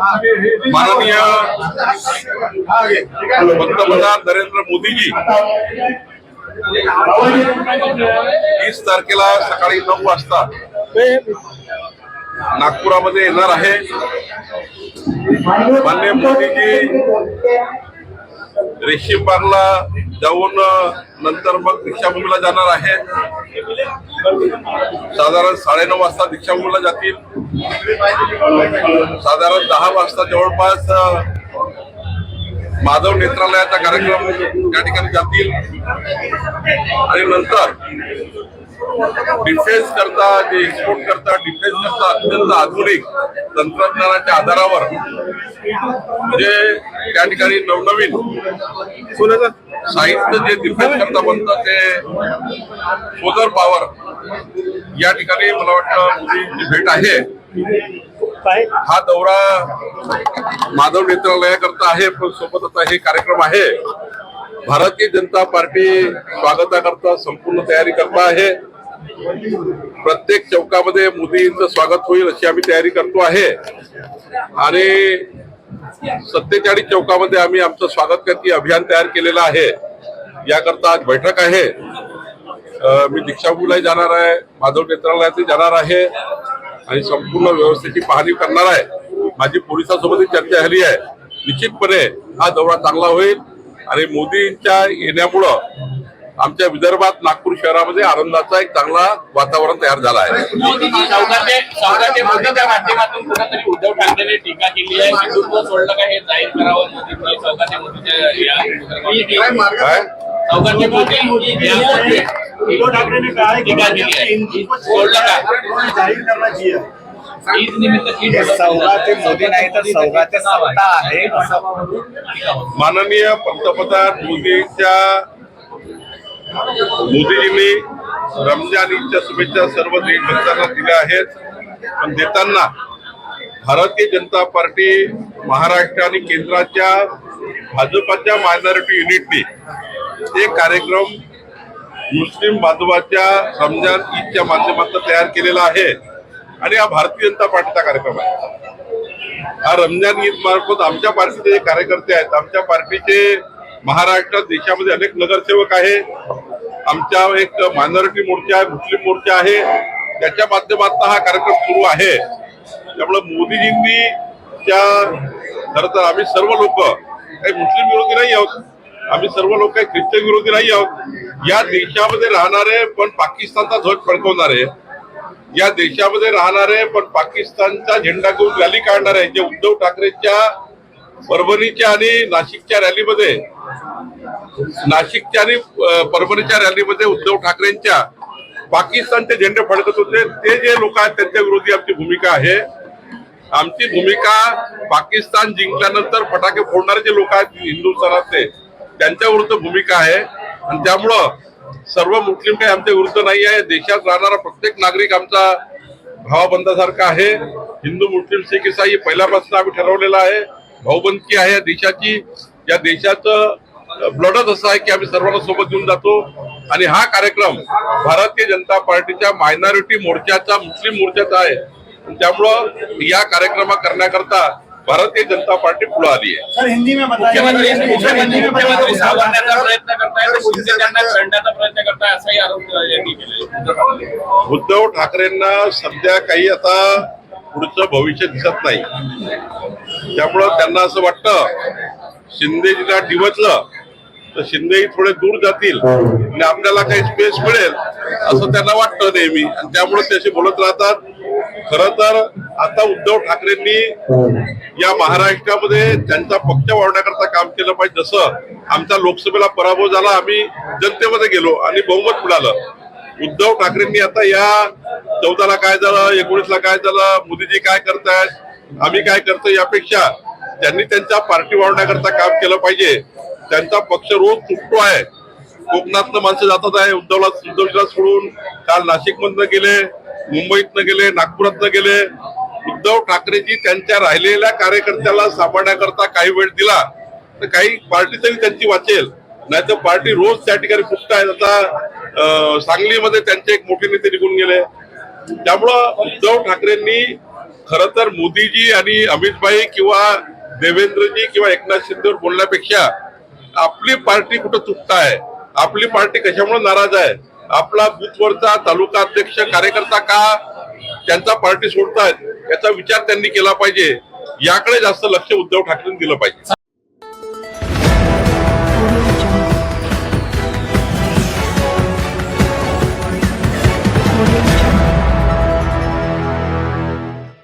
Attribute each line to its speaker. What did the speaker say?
Speaker 1: माननीय पंतप्रधान नरेंद्र मोदीजी तीस तारखेला सकाळी नऊ वाजता नागपुरामध्ये येणार आहे. मान्य मोदीजी रेशीम बागला जाऊन नंतर मग दीक्षाभूमीला जाणार आहे. साधारण साडेनऊ वाजता दीक्षाभूमीला जातील. साधारण दहा वाजता जवळपास माधव नेत्रालयाचा कार्यक्रम त्या ठिकाणी जातील. आणि नंतर डिफेन्स करता जे एक्सपोर्ट करता डिफेन्स करता अत्यंत आधुनिक तंत्रज्ञानाच्या आधारावर म्हणजे त्या ठिकाणी नवनवीन साहित्य जे डिफेन्स करता बनतं ते सोलर पॉवर या ठिकाणी मला वाटतं मोदींची भेट आहे. हा दौरा माधव नेत्रालयाकरता आहे पण सोबतच हे कार्यक्रम आहे. भारतीय जनता पार्टी स्वागताकरता संपूर्ण तयारी करता आहे. प्रत्येक चौकामध्ये मोदींचं स्वागत होईल अशी आम्ही तयारी करतो आहे. आणि सत्तेचाळीस चौकामध्ये आम्ही आमचं स्वागत करती अभियान तयार केलेलं आहे. याकरता आज बैठक आहे. मी दीक्षाभूला जाणार आहे माधव नेत्रालयात जाणार आहे. आणि संपूर्ण व्यवस्थेची पाहणी करणार आहे. माझी पोलिसांसोबतही चर्चा झाली आहे. निश्चितपणे हा दौरा चांगला होईल आणि मोदींच्या येण्यामुळं आमच्या विदर्भात नागपूर शहरामध्ये आनंदाचा एक चांगला वातावरण तयार झालं आहे.
Speaker 2: उद्धव ठाकरेंनी टीका केली आहे. सोडलं का हे जाहीर करावं?
Speaker 1: काय?
Speaker 3: उद्धव ठाकरे ने कहा है कि
Speaker 2: टीका केली आहे सोडलं
Speaker 3: जाहीर करना चाहिए।
Speaker 2: ईद निमित्त ईद
Speaker 4: सौगाते मोदी नाही तर सौगाते सत्ता आहे असं
Speaker 1: माननीय पंतप्रधान मोदींच्या मोदीजींनी रमजान ईदच्या शुभेच्छा सर्व देशभक्तांना दिल्या आहेत. पण देताना भारतीय जनता पार्टी महाराष्ट्र आणि केंद्राच्या भाजपाच्या मायनॉरिटी युनिटनी ते कार्यक्रम मुस्लिम बांधवाच्या रमजान ईदच्या माध्यमातून तयार केलेला आहे. आणि हा भारतीय जनता पार्टीचा कार्यक्रम आहे. हा रमजान ईद मार्फत आमच्या पार्टीचे जे कार्यकर्ते आहेत आमच्या पार्टीचे महाराष्ट्रात देशामध्ये अनेक नगरसेवक आहे. आमच्या एक मायनॉरिटी मोर्चा आहे मुस्लिम मोर्चा आहे. त्याच्या माध्यमातून हा कार्यक्रम सुरू आहे. त्यामुळे मोदीजींनी त्या खर तर आम्ही सर्व लोक काही मुस्लिम विरोधी नाही आहोत. आम्ही सर्व लोक काही ख्रिश्चन विरोधी नाही आहोत. या देशामध्ये राहणारे पण पाकिस्तानचा ध्वज फडकवणारे. या देशामध्ये राहणारे पण पाकिस्तानचा झेंडा घेऊन रॅली काढणारे जे उद्धव ठाकरेंच्या परभणीच्या आणि नाशिकच्या रॅलीमध्ये नाशिकच्या आणि परभणीच्या रॅलीमध्ये उद्धव ठाकरेंच्या पाकिस्तानचे झेंडे फडकत होते. ते जे लोक आहेत त्यांच्या विरोधी आमची भूमिका आहे. आमची भूमिका पाकिस्तान जिंकल्यानंतर फटाके फोडणारे जे लोक आहेत हिंदुस्थानातले त्यांच्या विरुद्ध भूमिका आहे. आणि त्यामुळं सर्व मुस्लिम काही आमच्या विरुद्ध नाही आहे. देशात राहणारा प्रत्येक नागरिक आमचा भावाबंधासारखा आहे. हिंदू मुस्लिम सिख इसाई पहिल्यापासून आम्ही ठरवलेला आहे. भाऊबंदकी आहे या देशाची. या देशाचं ब्लडच असं आहे की आम्ही सर्वांना सोबत घेऊन जातो. आणि हा कार्यक्रम भारतीय जनता पार्टीच्या मायनॉरिटी मोर्चाचा मुस्लिम मोर्चाचा आहे. आणि त्यामुळं या कार्यक्रमा करण्याकरता भारतीय जनता पार्टी पुढे आली आहे.
Speaker 3: सर हिंदी में
Speaker 2: मुख्यमंत्री
Speaker 3: बताइए।
Speaker 2: मुख्यमंत्री मुख्यमंत्री सावरण्याचा प्रयत्न करताय तर शिंदे त्यांना छळण्याचा प्रयत्न करताय असाही आरोप यांनी केले. उद्धव ठाकरे
Speaker 1: उद्धव ठाकरेंना सध्या काही आता पुढचं भविष्य दिसत नाही. त्यामुळं त्यांना असं वाटतं शिंदेजीला डिवचलं तर शिंदेही थोडे दूर जातील. आणि आपल्याला काही स्पेस मिळेल असं त्यांना वाटतं नेहमी. आणि त्यामुळे ते असे बोलत राहतात खर तर आता उद्धव ठाकरेंनी या महाराष्ट्रामध्ये त्यांचा पक्ष वाढवण्याकरता काम केलं पाहिजे. जसं आमचा लोकसभेला पराभव झाला आम्ही जनतेमध्ये गेलो आणि बहुमत मिळालं. उद्धव ठाकरेंनी आता या चौदाला काय झालं एकोणीसला काय झालं मोदीजी काय करतायत आम्ही काय करतो यापेक्षा त्यांनी त्यांच्या पार्टी वाढवण्याकरता काम केलं पाहिजे. त्यांचा पक्ष रोज तुटतो आहे. कोकणातनं माणसं जातात आहे. उद्धवला उद्धवजीला सोडून काल नाशिक मधनं गेले. मुंबईतनं गेले नागपुरातनं गेले. उद्धव ठाकरेजी त्यांच्या राहिलेल्या कार्यकर्त्याला सांभाळण्याकरता काही वेळ दिला. तर काही पार्टी तरी त्यांची वाचेल. नाही तर पार्टी रोज त्या ठिकाणी फुटत आहेत आता सांगलीमध्ये त्यांचे एक मोठे नेते निघून गेले. त्यामुळं उद्धव ठाकरेंनी खर तर मोदीजी आणि अमित भाई किंवा देवेंद्रजी किंवा एकनाथ शिंदेवर बोलण्यापेक्षा आपली पार्टी कुठं चुकता आहे? आपली पार्टी कशामुळे नाराज आहे? आपला बुथवरचा तालुका अध्यक्ष कार्यकर्ता का? त्यांचा पार्टी सोडतायत याचा विचार त्यांनी केला पाहिजे. याकडे जास्त लक्ष उद्धव ठाकरेंनी दिलं पाहिजे.